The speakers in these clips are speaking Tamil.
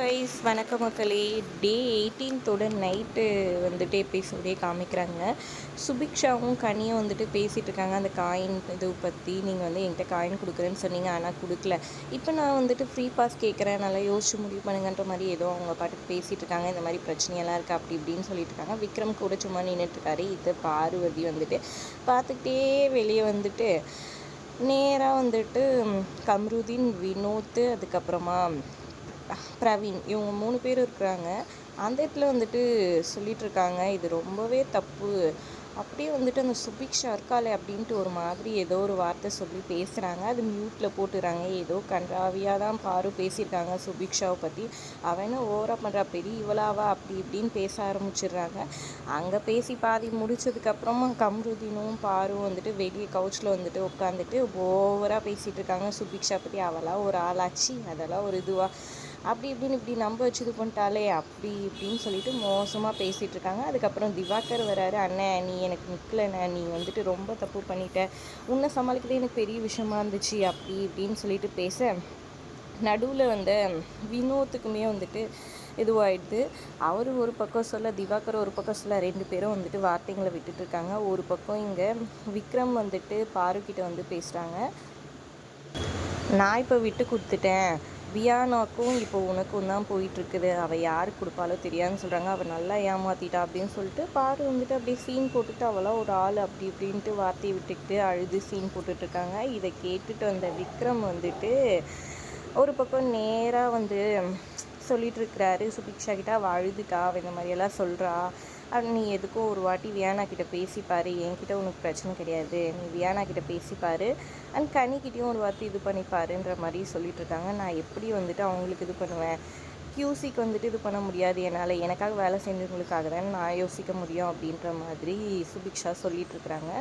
கைஸ் வணக்கம் மக்களே. டே எயிட்டீன்த்தோட நைட்டு வந்துட்டு எபிசோடே காமிக்கிறாங்க. சுபிக்ஷாவும் கனியும் வந்துட்டு பேசிகிட்டு இருக்காங்க. அந்த காயின் இது பற்றி நீங்கள் வந்து என்கிட்ட காயின் கொடுக்குறேன்னு சொன்னீங்க ஆனால் கொடுக்கல. இப்போ நான் வந்துட்டு ஃப்ரீ பாஸ் கேட்குறேன் நல்லா யோசிச்சு முடிவு பண்ணுங்கன்ற மாதிரி ஏதோ அவங்க பாட்டுக்கு பேசிகிட்டு இருக்காங்க. இந்த மாதிரி பிரச்சனையெல்லாம் இருக்குது அப்படி இப்படின்னு சொல்லிட்டு இருக்காங்க. விக்ரம் கூட சும்மா நின்றுட்டுருக்காரு இது பார்வதி வந்துட்டு பார்த்துக்கிட்டே வெளியே வந்துட்டு நேராக வந்துட்டு கம்ருதீன் வினோத் அதுக்கப்புறமா பிரவீன் இவங்க மூணு பேர் இருக்கிறாங்க. அந்த இடத்துல வந்துட்டு சொல்லிகிட்ருக்காங்க இது ரொம்பவே தப்பு. அப்படியே வந்துட்டு அந்த சுபிக்ஷா இருக்காளே அப்படின்ட்டு ஒரு மாதிரி ஏதோ ஒரு வார்த்தை சொல்லி பேசுகிறாங்க அது மியூட்டில் போட்டுறாங்க. ஏதோ கன்றாவியாக தான் பாரு பேசியிருக்காங்க சுபிக்ஷாவை பற்றி அவன் ஓவராக பண்ணுறா பெரிய இவளாவா? அப்படி இப்படின்னு பேச ஆரம்பிச்சிடுறாங்க. அங்கே பேசி பாதி முடிச்சதுக்கப்புறமா கம்ருதீனும் பாரும் வந்துட்டு வெளியே கவுச்சில் வந்துட்டு உட்காந்துட்டு ஓவராக பேசிகிட்டு இருக்காங்க சுபிக்ஷா பற்றி அவளாக ஒரு ஆளாச்சு. அதெல்லாம் ஒரு இதுவாக அப்படி இப்படின்னு இப்படி நம்ப வச்சு இது பண்ணிட்டாலே அப்படி இப்படின்னு சொல்லிட்டு மோசமாக பேசிகிட்டு இருக்காங்க. அதுக்கப்புறம் திவாகர் வராரு அண்ணன் நீ எனக்கு நிற்கலண்ணே நீ வந்துட்டு ரொம்ப தப்பு பண்ணிட்ட. உன்னை சமாளிக்கிறதே எனக்கு பெரிய விஷயமா இருந்துச்சு. அப்படி இப்படின்னு சொல்லிட்டு பேச நடுவில் வந்த வினோத்துக்குமே வந்துட்டு இதுவாகிடுது அவர் ஒரு பக்கம் சொல்ல திவாகர் ஒரு பக்கம் சொல்ல ரெண்டு பேரும் வந்துட்டு வார்த்தைங்களை விட்டுட்டு இருக்காங்க. ஒரு பக்கம் இங்கே விக்ரம் வந்துட்டு பாருக்கிட்ட வந்து பேசுகிறாங்க நான் இப்போ விட்டு கொடுத்துட்டேன். வியானாக்கும் இப்போ உனக்கும் தான் போயிட்டுருக்குது. அவள் யாருக்கு கொடுப்பாலோ தெரியாதுன்னு சொல்கிறாங்க அவள் நல்லா ஏமாற்றிட்டா அப்படின்னு சொல்லிட்டு பாரு வந்துட்டு அப்படியே சீன் போட்டுட்டு அவளாம் ஒரு ஆள் அப்படி இப்படின்ட்டு வார்த்தையை விட்டுக்கிட்டு அழுது சீன் போட்டுட்ருக்காங்க. இதை கேட்டுட்டு வந்த விக்ரம் வந்துட்டு ஒரு பக்கம் நேராக வந்து சொல்லிகிட்ருக்கிறாரு சுபிக்ஷா கிட்ட அவள் அழுதுட்டா அவள் இந்த மாதிரியெல்லாம் சொல்கிறா நீ எதுக்கும் ஒரு வாட்டி வியானா கிட்ட பேசிப்பார் என்கிட்ட உனக்கு பிரச்சனை கிடையாது. நீ வியானா கிட்ட பேசிப்பார் அண்ட் கனிக்கிட்டேயும் ஒரு வார்த்தை இது பண்ணிப்பாருன்ற மாதிரி சொல்லிட்டு இருக்காங்க. நான் எப்படி வந்துட்டு அவங்களுக்கு இது பண்ணுவேன்? கியூசிக்கு வந்துட்டு இது பண்ண முடியாது. என்னால் எனக்காக வேலை செஞ்சவங்களுக்காக தான் நான் யோசிக்க முடியும் அப்படின்ற மாதிரி சுபிக்ஷா சொல்லிட்டு இருக்கிறாங்க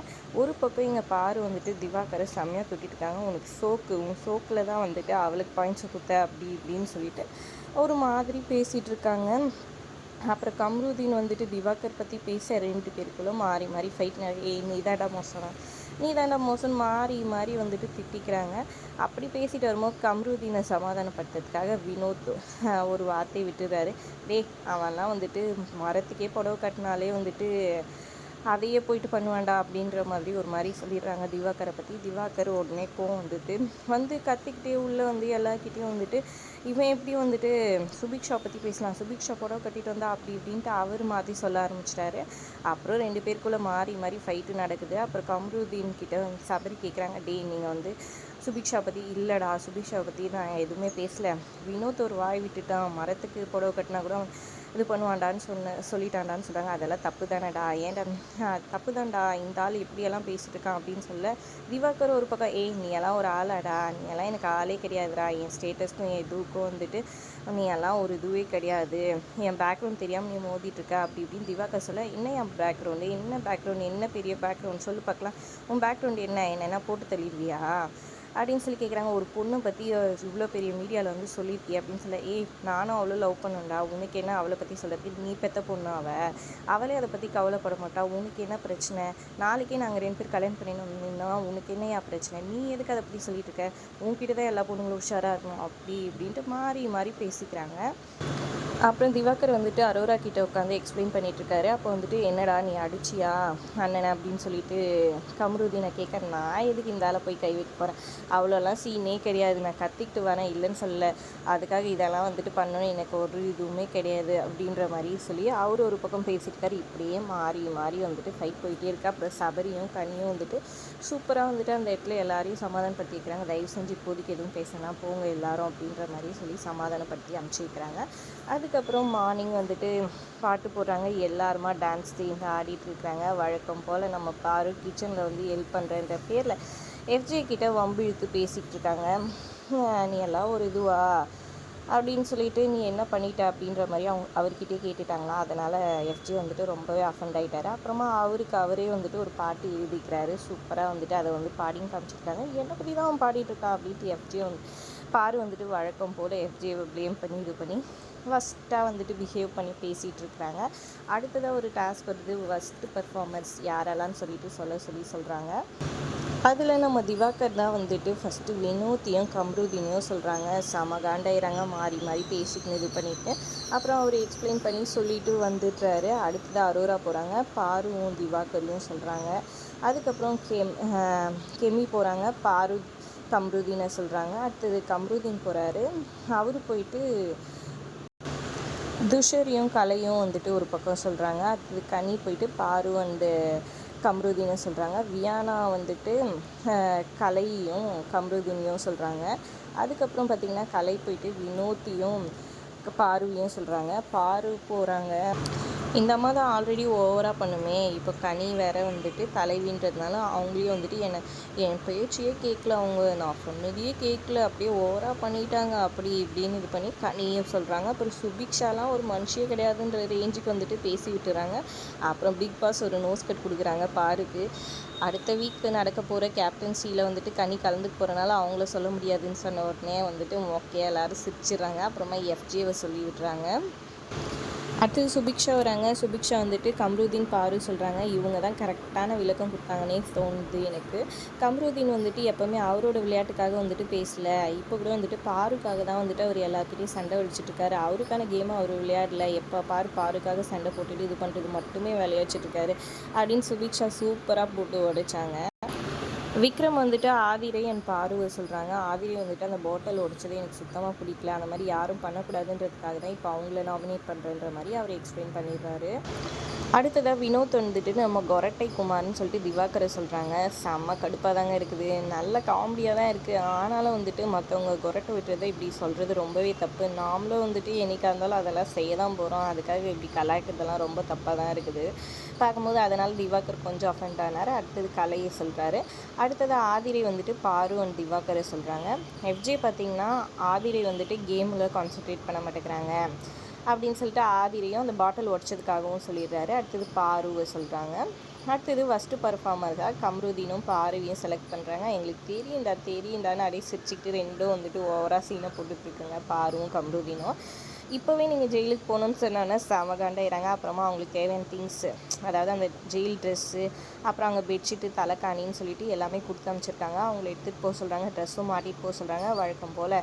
ஒரு பக்கம் இங்கே பாரு வந்துட்டு திவாகரை செம்மையாக தூக்கிட்டு இருக்காங்க. உனக்கு சோக்கு உன் சோக்கில் தான் வந்துட்டு அவளுக்கு பாயிண்ட்ஸை கொடுத்த அப்படி இப்படின்னு சொல்லிட்டு ஒரு மாதிரி பேசிகிட்டு இருக்காங்க. அப்புறம் கம்ருதீன் வந்துட்டு திவாகர் பற்றி பேச ரெண்டு பேருக்குள்ள மாறி மாறி ஃபைட் ஏய் நீ தாண்டா மோசம் நீ தாண்டா மோசம் மாறி மாறி வந்துட்டு திட்டிக்கிறாங்க. அப்படி பேசிட்டு வரும்போது கம்ருதீனை சமாதானப்படுத்துறதுக்காக வினோத் ஒரு வார்த்தை விட்டுறாரு. டே அவன்லாம் வந்துட்டு மரத்துக்கே புடவை கட்டினாலே வந்துட்டு அதையே போயிட்டு பண்ணுவேண்டா அப்படின்ற மாதிரி ஒரு மாதிரி சொல்லிடுறாங்க திவாகரை பற்றி திவாகர் உடனே கோவம் வந்துட்டு வந்து கத்திக்கிட்டே உள்ளே வந்து எல்லாக்கிட்டேயும் வந்துட்டு இவன் எப்படி வந்துட்டு சுபிக்ஷா பற்றி பேசலாம் சுபிக்ஷா புடவை கட்டிட்டு வந்தா அப்படி இப்படின்ட்டு அவர் மாற்றி சொல்ல ஆரம்பிச்சிட்டாரு. அப்புறம் ரெண்டு பேருக்குள்ளே மாறி மாறி ஃபைட்டு நடக்குது. அப்புறம் கம்ருதீன் கிட்ட சபரி கேட்குறாங்க டே நீங்கள் வந்து சுபிக்ஷா பற்றி இல்லைடா சுபிக்ஷா பற்றி நான் எதுவுமே பேசலை. வினோத் ஒரு வாய் விட்டுட்டான் மரத்துக்கு புடவை கட்டினா கூட இது பண்ணுவான்டான்னு சொன்ன சொல்லிட்டான்டான்னு சொல்கிறாங்க அதெல்லாம் தப்பு தானடா ஏன்டா தப்பு தான்டா இந்த ஆள் இப்படியெல்லாம் பேசிட்டு இருக்கான் அப்படின்னு சொல்ல திவாகர் ஒரு பக்கம் ஏய் நீ எல்லாம் ஒரு ஆளாடா. நீ எல்லாம் எனக்கு ஆளே கிடையாதுடா. என் ஸ்டேட்டஸ்க்கும் என் இதுக்கும் வந்துட்டு நீ எல்லாம் ஒரு இதுவே கிடையாது. என் பேக்ரவுண்ட் தெரியாமல் நீ மோதிட்டுருக்க அப்படி இப்படின்னு திவாகர் சொல்ல என்ன என் பேக்ரவுண்டு என்ன பேக்ரவுண்ட் என்ன பெரிய பேக்ரவுண்ட் சொல்லு பார்க்கலாம். உன் பேக்ரவுண்ட் என்ன? என்ன போட்டு தள்ளிடுவியா? அப்படின்னு சொல்லி கேட்குறாங்க ஒரு பொண்ணை பற்றி இவ்வளோ பெரிய மீடியாவில் வந்து சொல்லியிருக்கே அப்படின்னு சொல்ல ஏய் நானும் அவ்வளோ லவ் பண்ணுண்டா உனக்கு என்ன அவளை பற்றி சொல்கிறதுக்கு நீ பெத்த பொண்ணு அவள் அவளே அதை பற்றி கவலைப்பட மாட்டா. உனக்கு என்ன பிரச்சனை? நாளைக்கே நாங்கள் ரெண்டு பேர் கல்யாணம் பண்ணினோம்னா உனக்கு என்னையா பிரச்சனை? நீ எதுக்கு அதை பற்றி சொல்லிட்டு இருக்க? உன்கிட்ட தான் எல்லா பொண்ணுங்களும் உஷாராக இருக்கணும். அப்படி இப்படின்ட்டு மாறி மாறி பேசிக்கிறாங்க. அப்புறம் திவாகர் வந்துட்டு அரோரா கிட்ட உட்காந்து எக்ஸ்பிளைன் பண்ணிகிட்ருக்காரு அப்போ வந்துட்டு என்னடா நீ அடிச்சியா அண்ணனை? அப்படின்னு சொல்லிட்டு கமருதீனை கேட்க நான் எதுக்கு இந்த ஆளை போய் கை வைக்க போகிறேன் அவ்வளோலாம் சீனே கிடையாது. நான் கத்திக்கிட்டு வரேன் இல்லைன்னு சொல்லலை. அதுக்காக இதெல்லாம் வந்துட்டு பண்ணணும் எனக்கு ஒரு இதுவுமே கிடையாது அப்படின்ற மாதிரி சொல்லி அவர் ஒரு பக்கம் பேசியிருக்காரு இப்படியே மாறி மாறி வந்துட்டு ஃபைட் போயிட்டே இருக்கா. அப்புறம் சபரியும் கனியும் வந்துட்டு சூப்பராக வந்துட்டு அந்த இடத்துல எல்லாரையும் சமாதானப்படுத்திக்கிறாங்க. தயவு செஞ்சு இப்போதைக்கு எதுவும் பேசினா போங்க எல்லாரும் அப்படின்ற மாதிரி சொல்லி சமாதானப்படுத்தி அனுப்பிச்சிருக்கிறாங்க அதுக்கு அதுக்கப்புறம் மார்னிங் வந்துட்டு பாட்டு போடுறாங்க. எல்லாருமா டான்ஸ் தீந்து ஆடிட்டு வழக்கம் போல் நம்ம பாரு கிச்சனில் வந்து ஹெல்ப் பண்ணுறன்ற பேரில் எஃப்ஜே கிட்ட வம்பு இழுத்து பேசிகிட்டு இருக்காங்க. நீ எல்லாம் ஒரு இதுவா? அப்படின்னு சொல்லிட்டு நீ என்ன பண்ணிட்ட? அப்படின்ற மாதிரி அவங்க அவர்கிட்டே கேட்டுட்டாங்களா. அதனால் எஃப்ஜி வந்துட்டு ரொம்பவே அஃபண்ட் ஆகிட்டார் அப்புறமா அவருக்கு அவரே வந்துட்டு ஒரு பாட்டு எழுதிக்கிறாரு. சூப்பராக வந்துட்டு அதை வந்து பாடியும் காமிச்சிருக்காங்க. என்னை பற்றி தான் அவன் பாடிட்டு இருக்கான் அப்படின்ட்டு எஃப்ஜி வந்து பாரு வந்துட்டு வழக்கம் போல் எஃப்ஜேவை ப்ளேம் பண்ணி இது பண்ணி ஃபஸ்ட்டாக வந்துட்டு பிஹேவ் பண்ணி பேசிகிட்டு இருக்கிறாங்க. அடுத்ததாக ஒரு டாஸ்க் வருது ஃபஸ்ட்டு பர்ஃபார்மன்ஸ் யாரெல்லாம் சொல்லிட்டு சொல்ல சொல்லி சொல்கிறாங்க அதில் நம்ம திவாகர் தான் வந்துட்டு ஃபஸ்ட்டு வினோத்தையும் கம்ருதினையும் சொல்கிறாங்க செம காண்டாயிரங்க மாறி மாறி பேசிக்கின்னு இது பண்ணிட்டு. அப்புறம் அவர் எக்ஸ்பிளைன் பண்ணி சொல்லிட்டு வந்துடுறாரு. அடுத்தது அரோரா போகிறாங்க பாருவும் திவாகரையும் சொல்கிறாங்க அதுக்கப்புறம் கெம் கெமி போகிறாங்க பாரு கம்ருதீனை சொல்கிறாங்க அடுத்தது கம்ருதீன் போகிறாரு அவர் போயிட்டு துஷரியும் கலையும் வந்துட்டு ஒரு பக்கம் சொல்கிறாங்க அடுத்தது கனி போயிட்டு பாரு அண்டு கம்ருதீனை சொல்கிறாங்க வியானா வந்துட்டு கலையும் கம்ருதீனையும் சொல்கிறாங்க அதுக்கப்புறம் பார்த்திங்கன்னா கலை போயிட்டு வினோத்தியும் பார்வையும் சொல்கிறாங்க பாரு போகிறாங்க இந்த அம்மா தான் ஆல்ரெடி ஓவராக பண்ணுமே. இப்போ கனி வேற வந்துட்டு தலைவின்றதுனால அவங்களையும் வந்துட்டு என்னை என் பேச்சையே கேட்கல அவங்க. நான் சொன்னதையே கேட்கல அப்படியே ஓவராக பண்ணிட்டாங்க. அப்படி இப்படின்னு இது பண்ணி கனியும் சொல்கிறாங்க அப்புறம் சுபிக்ஷாலாம் ஒரு மனுஷியே கிடையாதுன்ற ரேஞ்சுக்கு வந்துட்டு பேசி விட்டுறாங்க. அப்புறம் பிக் பாஸ் ஒரு நோஸ் கட் கொடுக்குறாங்க. பாருக்கு. அடுத்த வீக் நடக்க போகிற கேப்டன்சியில் வந்துட்டு கனி கலந்துக்கு போகிறனால அவங்கள சொல்ல முடியாதுன்னு சொன்ன உடனே வந்துட்டு ஓகே எல்லோரும் சிரிச்சிடுறாங்க. அப்புறமா எஃப்ஜியை சொல்லி விடுறாங்க அடுத்தது சுபிக்ஷா வராங்க. சுபிக்ஷா வந்துட்டு கம்ருதீன் பாரு சொல்கிறாங்க இவங்க தான் கரெக்டான விளக்கம் கொடுத்தாங்கன்னே தோணுது எனக்கு. கம்ருதீன் வந்துட்டு எப்போவுமே அவரோட விளையாட்டுக்காக வந்துட்டு பேசல. இப்போ கூட வந்துட்டு பாருக்காக தான் வந்துட்டு அவர் எல்லாத்துலேயும் சண்டை வலிச்சிட்டு இருக்காரு. அவருக்கான கேமை அவர் விளையாடல. எப்போ பாரு பாருக்காக சண்டை போட்டுட்டு இது பண்ணுறது மட்டுமே விளையாடிச்சிட்ருக்காரு அப்படின்னு சுபிக்ஷா சூப்பராக போட்டு உடைச்சாங்க. விக்ரம் வந்துட்டு ஆதிரை என் பார்வை சொல்கிறாங்க ஆதிரை வந்துட்டு அந்த பாட்டில் உடைச்சது எனக்கு சுத்தமாக பிடிக்கல. அந்த மாதிரி யாரும் பண்ணக்கூடாதுன்றதுக்காக தான் இப்போ அவங்கள நாமினேட் பண்ணுறன்ற மாதிரி அவர் எக்ஸ்பிளைன் பண்ணிடுறாரு. அடுத்ததாக வினோத் வந்துட்டு நம்ம கொரட்டை குமார்னு சொல்லிட்டு திவாகரை சொல்கிறாங்க செம்ம கடுப்பாக தாங்க இருக்குது. நல்ல காமெடியாக தான் இருக்குது ஆனாலும் வந்துட்டு மற்றவங்க கொரட்டை விட்டுறதை இப்படி சொல்கிறது ரொம்பவே தப்பு. நாமளும் வந்துட்டு என்னைக்காக இருந்தாலும் அதெல்லாம் செய்ய தான் போகிறோம் அதுக்காக இப்படி கலாய்க்கிறதெல்லாம் ரொம்ப தப்பாக தான் இருக்குது. பார்க்கும்போது அதனால் திவாகர் கொஞ்சம் அஃபெண்ட் ஆனார். அடுத்தது கலையை சொல்கிறாரு அடுத்தது ஆதிரை வந்துட்டு பாரு அண்ட் திவாகரை சொல்கிறாங்க எஃப்ஜே பார்த்திங்கன்னா ஆதிரை வந்துட்டு கேமில் கான்சென்ட்ரேட் பண்ண மாட்டேங்கிறாங்க அப்படின்னு சொல்லிட்டு ஆதிரையும் அந்த பாட்டில் உடச்சதுக்காகவும் சொல்லிடுறாரு. அடுத்தது பாருவை சொல்கிறாங்க அடுத்தது ஃபஸ்ட்டு பர்ஃபார்மர்ஸாக கம்ருதீனும் பாருவியும் செலக்ட் பண்ணுறாங்க எங்களுக்கு தெரியும்டா தெரியும்டான்னு அப்படியே சிரிச்சுக்கிட்டு ரெண்டும் வந்துட்டு ஓவராக சீனை போட்டுட்ருக்குங்க பாருவும் கம்ருதீனும். இப்போவே நீங்கள் ஜெயிலுக்கு போகணுன்னு சொன்னோன்னா சாமகாண்டாயிராங்க அப்புறமா அவங்களுக்கு தேவையான திங்ஸு அதாவது அந்த ஜெயில் ட்ரெஸ்ஸு அப்புறம் அங்கே பெட்ஷீட்டு தலைக்காணின்னு சொல்லிட்டு எல்லாமே கொடுத்து அனுப்பிச்சிருக்காங்க. அவங்கள எடுத்துகிட்டு போக சொல்கிறாங்க ட்ரெஸ்ஸும் மாட்டிட்டு போக சொல்கிறாங்க வழக்கம் போல்.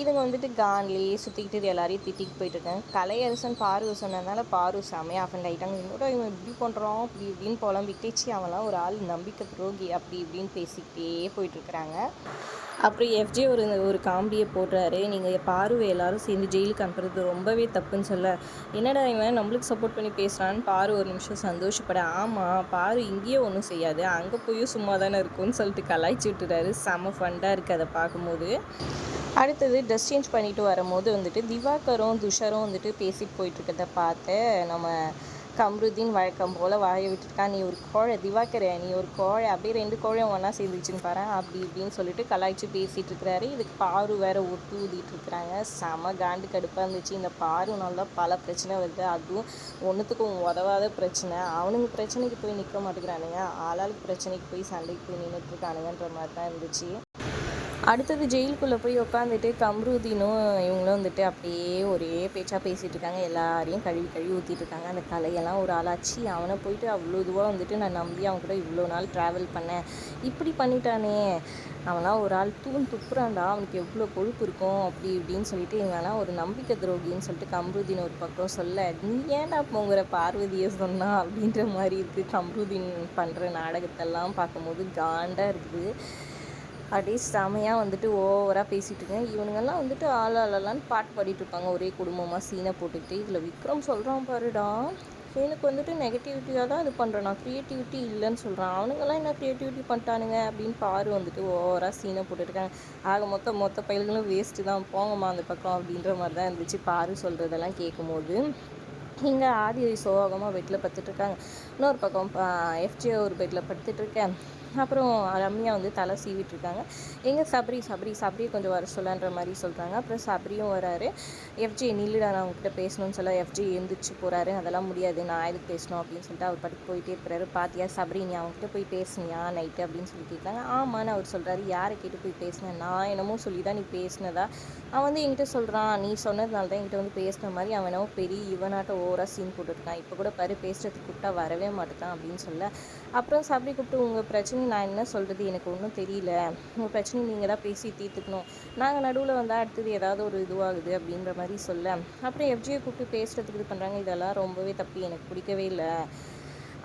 இதுங்க வந்துட்டு கான்லேயே சுற்றிக்கிட்டு எல்லாரையும் திட்டிகிட்டு போயிட்டுருக்காங்க கலையரசன் பாரு சொன்னதுனால பாரு செமையாக அஃபண்ட் ஆகிட்டாங்க என்னோட இவன் இப்படி பண்ணுறோம் இப்படி இப்படின்னு போகலாம் ச்சீ அவன்லாம் ஒரு ஆள் நம்பிக்கை துரோகி அப்படி இப்படின்னு பேசிக்கிட்டே போயிட்டுருக்குறாங்க அப்புறம் எஃப்ஜே ஒரு ஒரு காமெடியை போடுறாரு. நீங்கள் பாருவை எல்லாரும் சேர்ந்து ஜெயிலுக்கு அனுப்புறது ரொம்பவே தப்புன்னு சொல்ல. என்னடா இவன் நம்மளுக்கு சப்போர்ட் பண்ணி பேசுகிறான்னு பாரு ஒரு நிமிஷம் சந்தோஷப்பட. ஆமாம் பாரு இங்கேயே ஒன்றும் செய்யாது. அங்கே போயும் சும்மா தானே இருக்கும்னு சொல்லிட்டு கலாய்ச்சி விட்டுறாரு. செம ஃபண்டாக இருக்குது அதை பார்க்கும்போது. அடுத்தது ட்ரெஸ் சேஞ்ச் பண்ணிட்டு வரும்போது வந்துட்டு திவாகரும் துஷரும் வந்துட்டு பேசிட்டு போயிட்டுருக்கதை பார்த்து நம்ம கம்ருதீன் வழக்கம் போல் வாயை விட்டுருக்கான் நீ ஒரு கோழை திவாகர் நீ ஒரு கோழை அப்படியே ரெண்டு கோழையும் ஒன்றா சேர்ந்துச்சுன்னு பாரு அப்படி இப்படின்னு சொல்லிட்டு கலாய்ச்சி பேசிகிட்டு இருக்கிறாரு. இதுக்கு பாரு வேற ஒட்டு ஊதிட்டு இருக்கிறாங்க. செம காண்டு கடுப்பாக இருந்துச்சு. இந்த பாருனால பல பிரச்சனை வருது. அதுவும் ஒன்றுத்துக்கும் உதவாத பிரச்சனை. அவனுங்க பிரச்சனைக்கு போய் நிற்க மாட்டேங்கிறானுங்க. ஆளாளுக்கு பிரச்சனைக்கு போய் சண்டைக்கு போய் நின்றுட்டு இருக்கானுங்கன்ற மாதிரி தான் இருந்துச்சு. அடுத்தது ஜெயிலுக்குள்ளே போய் உட்காந்துட்டு கம்ருதீனும் இவங்களும் வந்துட்டு அப்படியே ஒரே பேச்சாக பேசிகிட்டு இருக்காங்க. எல்லாரையும் கழுவி கழுவி ஊற்றிட்டு இருக்காங்க. அந்த கலையெல்லாம் ஒரு ஆளாச்சு. அவனை போயிட்டு அவ்வளோ இதுவாக வந்துட்டு நான் நம்பி அவன் கூட இவ்வளோ நாள் ட்ராவல் பண்ணேன். இப்படி பண்ணிட்டானே. அவனாம் ஒரு ஆள் தூண் துப்புறான்டா. அவனுக்கு எவ்வளோ கொழுப்பு இருக்கும் அப்படி இப்படின்னு சொல்லிட்டு இவனா ஒரு நம்பிக்கை துரோகின்னு சொல்லிட்டு கம்ருதீன் ஒரு பக்கம் சொல்ல நீ ஏன்டா போங்கிற பார்வதியை சொன்னா? அப்படின்ற மாதிரி இருக்குது கம்ருதீன் பண்ணுற நாடகத்தெல்லாம் பார்க்கும்போது காண்டாக இருக்குது. அப்படியே செமையாக வந்துட்டு ஓவராக பேசிகிட்டு இருக்கேன். இவனுங்கெல்லாம் வந்துட்டு ஆள் ஆளலான்னு பாட்டு பாடிட்டு இருப்பாங்க. ஒரே குடும்பமாக சீனை போட்டுக்கிட்டு இதில் விக்ரம் சொல்கிறான் பாருடா. எனக்கு வந்துட்டு நெகட்டிவிட்டியாக தான் இது பண்ணுறேன் நான் க்ரியேட்டிவிட்டி இல்லைன்னு சொல்கிறான் அவனுங்கெல்லாம் என்ன க்ரியேட்டிவிட்டி பண்ணிட்டானுங்க அப்படின்னு பாரு வந்துட்டு ஓவராக சீனை போட்டுருக்காங்க ஆக மொத்த மொத்த பயில்களும் வேஸ்ட்டு தான். போங்கம்மா அந்த பக்கம் அப்படின்ற மாதிரி தான் இருந்துச்சு. பாரு சொல்கிறதெல்லாம் கேட்கும்போது இங்கே ஆதி சோகமாக பெட்டில் படுத்துட்ருக்காங்க இன்னொரு பக்கம் எஃப்ஜே ஒரு பெட்டில் படுத்துட்ருக்கேன் அப்புறம் ரம்யா வந்து தலை சீவிட்டு இருக்காங்க எங்கே சபரி சபரி சபரி கொஞ்சம் வர சொல்லன்ற மாதிரி சொல்கிறாங்க அப்புறம் சபரியும் வராரு. எஃப்ஜி நில்லுடா நான் உங்ககிட்ட பேசணும்னு சொல்ல எஃப்ஜி எழுந்திரிச்சு போகிறாரு அதெல்லாம் முடியாது. நான் எதுக்கு பேசணும் அப்படின்னு சொல்லிட்டு அவர் பாட்டுக்கு போயிட்டே இருக்கிறாரு பாத்தியா சபரி நீ அவங்ககிட்ட போய் பேசுனியா நைட்டு அப்படின்னு சொல்லி கேட்குறாங்க ஆமான்னு அவர் சொல்கிறாரு யாரை கேட்டு போய் பேசினேன் நான் என்னமோ சொல்லி தான் நீ பேசினதா? அவன் வந்து என்கிட்ட சொல்கிறான் நீ சொன்னதுனால தான் என்கிட்ட வந்து பேசின மாதிரி அவன் என்னவோ பெரிய இவனாட்ட ஓவராக சீன் போட்டுருக்கான் இப்போ கூட பாரு பேசுறதுக்கு கூப்பிட்டா வரவே மாட்டேதான் அப்படின்னு சொல்ல. அப்புறம் சபரி கூப்பிட்டு உங்கள் பிரச்சனை நான் என்ன சொல்கிறது எனக்கு ஒன்றும் தெரியல. உங்கள் பிரச்சனையை நீங்கள் தான் பேசி தீர்த்துக்கணும். நாங்கள் நடுவில் வந்தால் அடுத்தது ஏதாவது ஒரு இதுவாகுது அப்படின்ற மாதிரி சொல்ல. அப்புறம் எஃப்ஜியை கூப்பிட்டு பேசுகிறதுக்கு இது பண்ணுறாங்க இதெல்லாம் ரொம்பவே தப்பு. எனக்கு பிடிக்கவே இல்லை.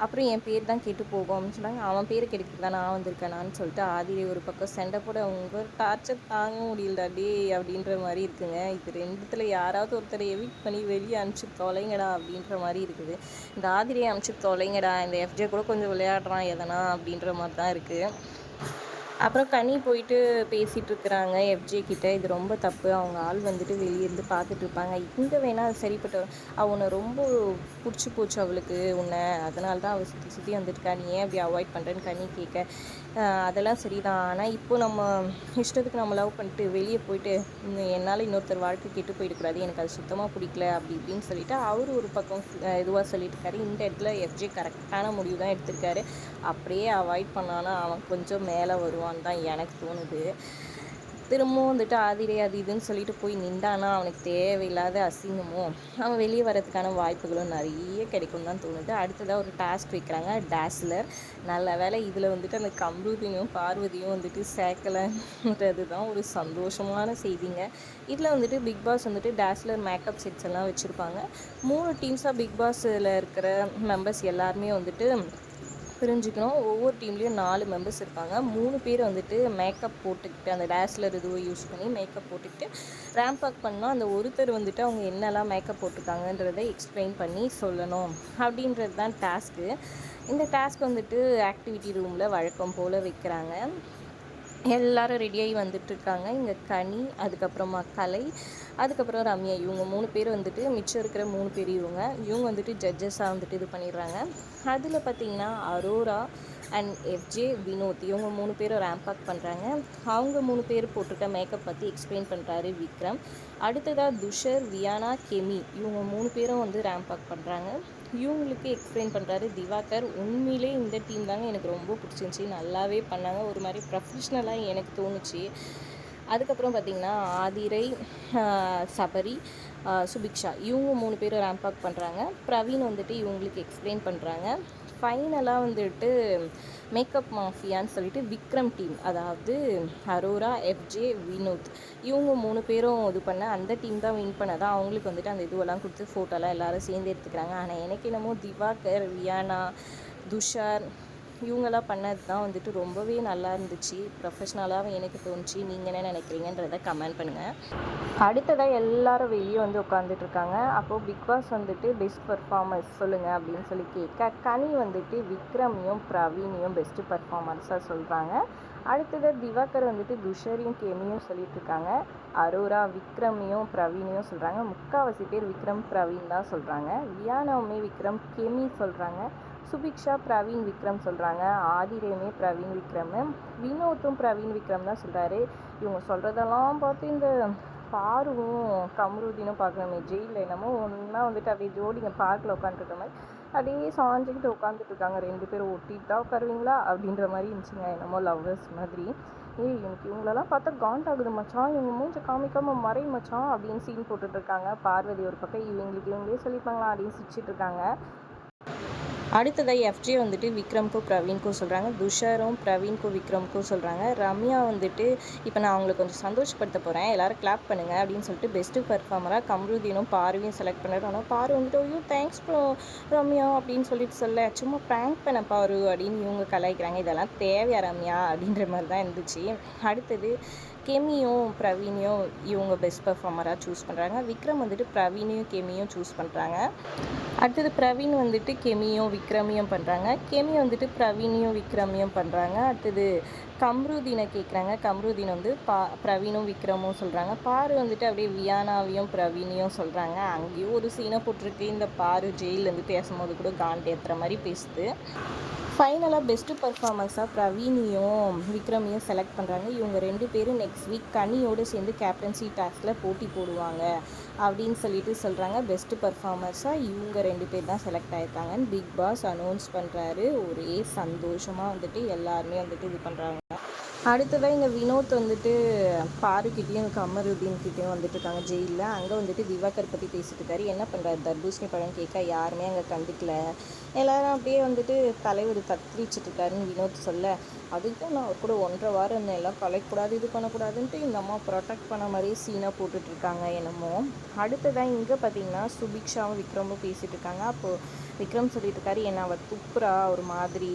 அப்புறம் என் பேர் தான் கெட்டு போகும் அப்படின்னு சொன்னாங்க. அவன் பேர் கிடைக்கிறதா தான் நான் வந்திருக்கேனான்னு சொல்லிட்டு ஆதிரி ஒரு பக்கம் சண்டை போட அவங்க டார்ச்சர் தாங்க முடியலடா டே அப்படின்ற மாதிரி இருக்குங்க. இது ரெண்டுத்தில் யாராவது ஒருத்தரை எவிட் பண்ணி வெளியே அனுப்பிச்சு தொலைங்கடா அப்படின்ற மாதிரி இருக்குது. இந்த ஆதிரியை அனுப்பிச்சு தொலைங்கடா இந்த எஃப்ஜே கூட கொஞ்சம் விளையாடுறான் எதனா அப்படின்ற மாதிரி தான் இருக்குது அப்புறம் கனி போயிட்டு பேசிகிட்டு இருக்கிறாங்க எஃப்ஜே கிட்ட. இது ரொம்ப தப்பு. அவங்க ஆள் வந்துட்டு வெளியே இருந்து பார்த்துட்டு இருப்பாங்க இங்கே வேணால் அது சரிப்பட்ட அவனை ரொம்ப பிடிச்சி போச்சு அவளுக்கு உன்னை. அதனால தான் அவள் சுற்றி சுற்றி வந்துட்டுருக்கா நீ ஏன் அப்படி அவாய்ட் பண்ணுறேன்னு கனி கேட்க. அதெல்லாம் அதெல்லாம் சரிதான். ஆனால் இப்போ நம்ம இஷ்டத்துக்கு நம்ம லவ் பண்ணிட்டு வெளியே போயிட்டு என்னால் இன்னொருத்தர் வாழ்க்கை கெட்டு போயிடக்கூடாது எனக்கு அது சுத்தமாக பிடிக்கல அப்படி இப்படின்னு சொல்லிட்டு அவர் ஒரு பக்கம் இதுவாக சொல்லிட்டு இருக்காரு இந்த இடத்துல எஃப்ஜே கரெக்டான முடிவு தான் எடுத்திருக்காரு. அப்படியே அவாய்ட் பண்ணானா அவன் கொஞ்சம் மேலே வருவான்னு தான் எனக்கு தோணுது. திரும்பவும் வந்துட்டு ஆதிரை அது இதுன்னு சொல்லிட்டு போய் நின்றானா அவனுக்கு தேவையில்லாத அசிங்கமும் அவன் வெளியே வரதுக்கான வாய்ப்புகளும் நிறைய கிடைக்கும் தான் தோணுது. அடுத்ததாக ஒரு டாஸ்க் வைக்கிறாங்க டேஸ்லர் நல்ல வேலை இதில் வந்துட்டு அந்த கம்ரூதினியும் பார்வதியும் வந்துட்டு சேர்க்கலைன்றது தான் ஒரு சந்தோஷமான செய்திங்க. இதில் வந்துட்டு பிக் பாஸ் வந்துட்டு டேஸ்லர் மேக்கப் செட்ஸ் எல்லாம் வச்சுருப்பாங்க. மூணு டீம்ஸாக பிக் பாஸில் இருக்கிற மெம்பர்ஸ் எல்லாருமே வந்துட்டு பிரிஞ்சுக்கணும். ஒவ்வொரு டீம்லேயும் நாலு மெம்பர்ஸ் இருப்பாங்க. மூணு பேர் வந்துட்டு மேக்கப் போட்டுக்கிட்டு அந்த டேஸ்லர் இதுவை யூஸ் பண்ணி மேக்கப் போட்டுக்கிட்டு ரேம்ப் அப் பண்ணால் அந்த ஒருத்தர் வந்துட்டு அவங்க என்னெல்லாம் மேக்கப் போட்டிருக்காங்கன்றதை எக்ஸ்பிளைன் பண்ணி சொல்லணும். அப்படின்றது தான் டாஸ்க்கு இந்த டாஸ்க் வந்துட்டு ஆக்டிவிட்டி ரூமில் வழக்கம் போல் வைக்கிறாங்க. எல்லாரும் ரெடியாகி வந்துட்டுருக்காங்க. இங்கே கனி அதுக்கப்புறமா கலை அதுக்கப்புறம் ரம்யா. இவங்க மூணு பேர் வந்துட்டு மிச்சம் இருக்கிற மூணு பேர் இவங்க. இவங்க வந்துட்டு ஜட்ஜஸாக வந்துட்டு இது பண்ணிடுறாங்க. அதில் பார்த்தீங்கன்னா அரோரா அண்ட் எஃப்ஜே வினோத். இவங்க மூணு பேரும் ரேம்ப் வாக் பண்ணுறாங்க அவங்க மூணு பேர் போட்டிருக்க மேக்கப் பற்றி எக்ஸ்பிளைன் பண்ணுறாரு விக்ரம். அடுத்ததாக துஷர் வியானா கெமி. இவங்க மூணு பேரும் வந்து ரேம்ப் வாக் பண்ணுறாங்க இவங்களுக்கு எக்ஸ்பிளைன் பண்ணுறாரு திவாகர். உண்மையிலே இந்த டீம் தாங்க எனக்கு ரொம்ப பிடிச்சிருந்துச்சி. நல்லாவே பண்ணாங்க. ஒரு மாதிரி ப்ரொஃபஷ்னலாக எனக்கு தோணுச்சு. அதுக்கப்புறம் பார்த்திங்கன்னா ஆதிரை சபரி சுபிக்ஷா. இவங்க மூணு பேரும் ரேம்ப் அப் பண்ணுறாங்க பிரவீன் வந்துட்டு இவங்களுக்கு எக்ஸ்பிளைன் பண்ணுறாங்க ஃபைனலாக வந்துட்டு மேக்கப் மாஃபியான்னு சொல்லிட்டு விக்ரம் டீம் அதாவது அரோரா எஃப்ஜே வினோத். இவங்க மூணு பேரும் இது பண்ண அந்த டீம் தான் வின் பண்ணதா அவங்களுக்கு வந்துட்டு அந்த இதுவெல்லாம் கொடுத்து ஃபோட்டோலாம் எல்லாரும் சேர்ந்து எடுத்துக்கிறாங்க. ஆனால் எனக்கு என்னமோ திவாகர் வியானா துஷார் இவங்கெல்லாம் பண்ணது தான் வந்துட்டு ரொம்பவே நல்லா இருந்துச்சு. ப்ரொஃபஷ்னலாக எனக்கு தோணுச்சு. நீங்கள் என்ன நினைக்கிறீங்கன்றதை கமெண்ட் பண்ணுங்கள் அடுத்ததாக எல்லாரும் வெளியே வந்து உட்காந்துட்டு இருக்காங்க அப்போது பிக் பாஸ் வந்துட்டு பெஸ்ட் பர்ஃபார்மர்ஸ் சொல்லுங்கள் அப்படின்னு சொல்லி கேட்க கனி வந்துட்டு விக்ரமையும் பிரவீனையும் பெஸ்ட்டு பர்ஃபார்மர்ஸாக சொல்கிறாங்க அடுத்தது திவாகர் வந்துட்டு துஷரையும் கேமியும் சொல்லிட்டு இருக்காங்க அரோரா விக்ரமையும் பிரவீனையும் சொல்கிறாங்க முக்கால்வாசி பேர் விக்ரம் பிரவீன் தான் சொல்கிறாங்க வியானவுமே விக்ரம் கெமி சொல்கிறாங்க சுபிக்ஷா பிரவீன் விக்ரம் சொல்கிறாங்க ஆதிரேமே பிரவீன் விக்ரம். வினோத்தும் பிரவீன் விக்ரம் தான் சொல்கிறாரு இவங்க சொல்கிறதெல்லாம் பார்த்து இந்த பாருவும் கம்ருதீனும் பார்க்கணுமே. ஜெயிலில் என்னமோ ஒன்றா வந்துட்டு அப்படியே ஜோடிங்க பார்க்கில் உட்காந்துருக்க மாதிரி அப்படியே சாஞ்சிக்கிட்டு உட்காந்துட்டு இருக்காங்க ரெண்டு பேரும் ஒட்டிட்டு தான் உட்காருவீங்களா? அப்படின்ற மாதிரி இருந்துச்சுங்க. என்னமோ லவ்வர்ஸ் மாதிரி. ஏய் எனக்கு இவங்களெல்லாம் பார்த்தா காண்டாகுது மச்சான் இவங்க மூஞ்ச காமிக்காமல் மறை மச்சான் அப்படின்னு சீன் போட்டுட்ருக்காங்க பார்வதி ஒரு பக்கம் இவங்களுக்கு இவங்களே சொல்லிப்பாங்களா அப்படின்னு சிரிச்சிட்டு இருக்காங்க அடுத்ததாக எஃப்ஜே வந்துட்டு விக்ரம்க்கும் பிரவீன்க்கும் சொல்கிறாங்க துஷாரும் பிரவீன்க்கும் விக்ரம்க்கும் சொல்கிறாங்க ரம்யா வந்துட்டு இப்போ நான் அவங்களுக்கு கொஞ்சம் சந்தோஷப்படுத்த போகிறேன் எல்லோரும் கிளாப் பண்ணுங்கள் அப்படின்னு சொல்லிட்டு பெஸ்ட்டு பர்ஃபார்மராக கம்ருதீனும் பார்வையும் செலக்ட் பண்ணாரு ஆனால் பாரு வந்துட்டு ஐயோ தேங்க்ஸ் ப்ரோ ரம்யா அப்படின்னு சொல்லிட்டு சொல்ல சும்மா ப்ராங்க் பண்ண பாரு அப்படின்னு இவங்க கலாய்க்கிறாங்க. இதெல்லாம் தேவையா ரம்யா? அப்படின்ற மாதிரி தான் இருந்துச்சு. அடுத்தது கெமியும் பிரவீனையும் இவங்க பெஸ்ட் பர்ஃபார்மராக சூஸ் பண்ணுறாங்க விக்ரம் வந்துட்டு பிரவீனையும் கெமியும் சூஸ் பண்ணுறாங்க அடுத்தது பிரவீன் வந்துட்டு கெமியும் விக்ரமியும் பண்ணுறாங்க கெமி வந்துட்டு பிரவீனையும் விக்ரமியும் பண்ணுறாங்க அடுத்தது கம்ருதீனை கேட்குறாங்க கம்ருதீன் வந்து பா பிரவீனும் விக்ரமும் சொல்கிறாங்க பாரு வந்துட்டு அப்படியே வியானாவையும் பிரவீனையும் சொல்கிறாங்க அங்கேயும் ஒரு சீனை போட்டிருக்கு. இந்த பாரு ஜெயிலேருந்து பேசும்போது கூட காண்ட் ஏற்றுற மாதிரி பேசுது. ஃபைனலாக பெஸ்ட்டு பர்ஃபார்மன்ஸாக பிரவீனையும் விக்ரமையும் செலக்ட் பண்ணுறாங்க இவங்க ரெண்டு பேரும் நெக்ஸ்ட் வீக் கனியோடு சேர்ந்து கேப்டன்சி டாஸ்கில் போட்டி போடுவாங்க. அப்படின்னு சொல்லிட்டு சொல்கிறாங்க பெஸ்ட்டு பர்ஃபார்மர்ஸாக இவங்க ரெண்டு பேர் தான் செலக்ட் ஆயிருக்காங்கன்னு பிக் பாஸ் அனௌன்ஸ் பண்ணுறாரு ஒரே சந்தோஷமாக வந்துட்டு எல்லாருமே வந்துட்டு இது பண்ணுறாங்க அடுத்ததாக இங்கே வினோத் வந்துட்டு பாருக்கிட்டேயும் கமருதீன்கிட்டேயும் வந்துட்டு இருக்காங்க ஜெயிலில். அங்கே வந்துட்டு திவாகர் பற்றி பேசிட்டு இருக்காரு என்ன பண்ணுறாரு தர்பூசணி பழம் கேட்க யாருமே அங்கே கண்டுக்கல. எல்லாரும் அப்படியே வந்துட்டு தலைவர் தத்திரிச்சிட்டு இருக்காருன்னு வினோத் சொல்ல அதுக்கு தான் நான் அவர் கூட ஒன்றரை வாரம் இருந்தேன். எல்லாம் கலைக்கூடாது இது பண்ணக்கூடாதுன்ட்டு இந்த அம்மா ப்ரொடெக்ட் பண்ண மாதிரியே சீனாக போட்டுட்ருக்காங்க என்னமோ. அடுத்ததான் இங்கே பார்த்தீங்கன்னா சுபிக்ஷாவும் விக்ரமும் பேசிகிட்டு இருக்காங்க அப்போது விக்ரம் சொல்லிட்டு இருக்காரு என்ன அவள் துப்புரா ஒரு மாதிரி.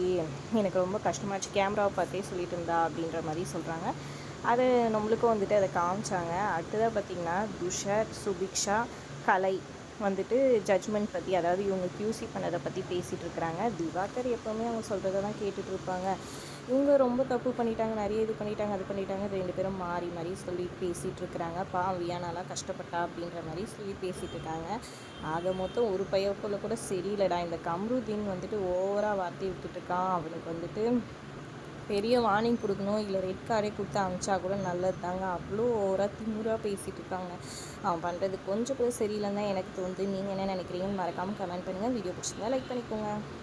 எனக்கு ரொம்ப கஷ்டமாச்சு. கேமராவை பார்த்தே சொல்லிட்டு இருந்தா அப்படின்ற மாதிரி சொல்கிறாங்க அது நம்மளுக்கும் வந்துட்டு அதை காமிச்சாங்க. அடுத்ததாக பார்த்திங்கன்னா துஷர் சுபிக்ஷா கலை வந்துட்டு ஜட்ஜ்மெண்ட் பற்றி அதாவது இவங்க கியூசி பண்ணதை பற்றி பேசிகிட்டு இருக்கிறாங்க. திவாகர் எப்போவுமே அவங்க சொல்கிறத தான் கேட்டுட்ருப்பாங்க இவங்க ரொம்ப தப்பு பண்ணிட்டாங்க நிறைய இது பண்ணிட்டாங்க அது பண்ணிட்டாங்க ரெண்டு பேரும் மாறி மாறி சொல்லி பேசிகிட்டு இருக்கிறாங்க. பாவம் வியானாலாம் கஷ்டப்பட்டா அப்படின்ற மாதிரி சொல்லி பேசிகிட்டு இருக்காங்க. ஆக மொத்தம் ஒரு பையக்குள்ளே கூட சரியில்லடா. இந்த கம்ருதீன் வந்துட்டு ஓவராக வார்த்தை விட்டுட்டு இருக்கான். அவனுக்கு வந்துட்டு பெரிய வார்னிங் கொடுக்கணும் இல்லை ரெட் கார்டே கொடுத்து அனுப்பிச்சா கூட நல்லது தாங்க அவ்வளோ ஓவராக திமுறாக பேசிகிட்டு இருக்காங்க. அவன் பண்ணுறது கொஞ்சம் கூட சரியில்லைன்னு தான் எனக்கு தோணுது. நீங்கள் என்ன நினைக்கிறீங்கன்னு மறக்காமல் கமெண்ட் பண்ணுங்கள் வீடியோ பிடிச்சிருந்தா லைக் பண்ணிக்கோங்க.